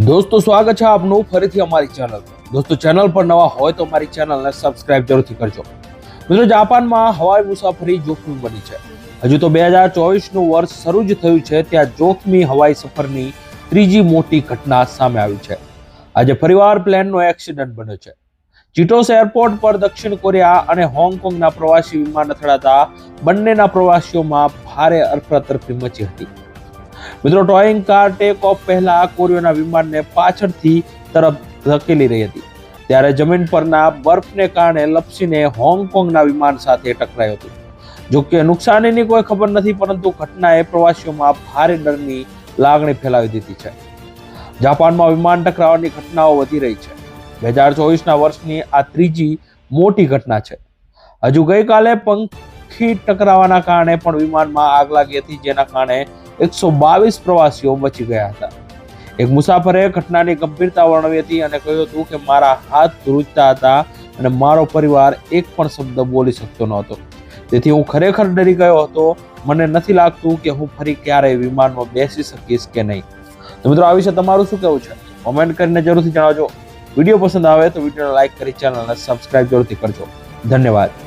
દોસ્તો, સ્વાગત છે આપનું ફરીથી અમારી ચેનલ પર. દોસ્તો ચેનલ પર નવા હોય તો અમારી ચેનલને સબસ્ક્રાઇબ જરૂરથી કરજો. મિત્રો, જાપાનમાં હવાઈ મુસાફરી જોખમી બની છે. હજુ તો બે હજાર ચોવીસનું વર્ષ શરૂ જ થયું છે, ત્યાં જોખમી હવાઈ સફરની ત્રીજી મોટી ઘટના સામે આવી છે. આજે પરિવાર પ્લેનનો એક્સિડન્ટ બન્યો છે. ચિટોસ એરપોર્ટ પર દક્ષિણ કોરિયા અને હોંગકોંગના પ્રવાસી વિમાન અથડાતા બંનેના પ્રવાસીઓમાં ભારે અફરાતફરી મચી હતી. મિત્રો ટોઈંગ કાર ટેક ઓફ પહેલા કોરિયોના વિમાનને પાછળથી તરફ ધકેલી રહી હતી. ત્યારે જમીન પરના બર્ફને કારણે લપસીને હોંગકોંગના વિમાન સાથે ટકરાયું હતું. જો કે નુકસાનીની કોઈ ખબર નથી, પરંતુ ઘટનાએ પ્રવાસીઓમાં ભારે ડરની લાગણી ફેલાવી દીધી છે. જાપાનમાં વિમાન ટકરાવાની ઘટનાઓ વધી રહી છે. બે હજાર ચોવીસના વર્ષની આ ત્રીજી મોટી ઘટના છે. હજુ ગઈકાલે પંખી ટકરાવાના કારણે પણ વિમાનમાં આગ લાગી હતી, જેના કારણે એકસો બાવીસ પ્રવાસીઓ બચી ગયા હતા. એક મુસાફરે ઘટનાની ગંભીરતા વર્ણવી હતી અને કહ્યું હતું કે, મારા હાથ ધ્રુજતા હતા અને મારો પરિવાર એક પણ શબ્દ બોલી શકતો નહોતો. તેથી હું ખરેખર ડરી ગયો હતો. મને નથી લાગતું કે હું ફરી ક્યારેય વિમાનમાં બેસી શકીશ કે નહીં. તો મિત્રો, આ વિશે તમારું શું કહેવું છે? કોમેન્ટ કરીને જરૂરથી જણાવજો. વીડિયો પસંદ આવે તો વિડીયોને લાઇક કરી, ચેનલને સબસ્ક્રાઇબ જરૂરથી કરજો. ધન્યવાદ.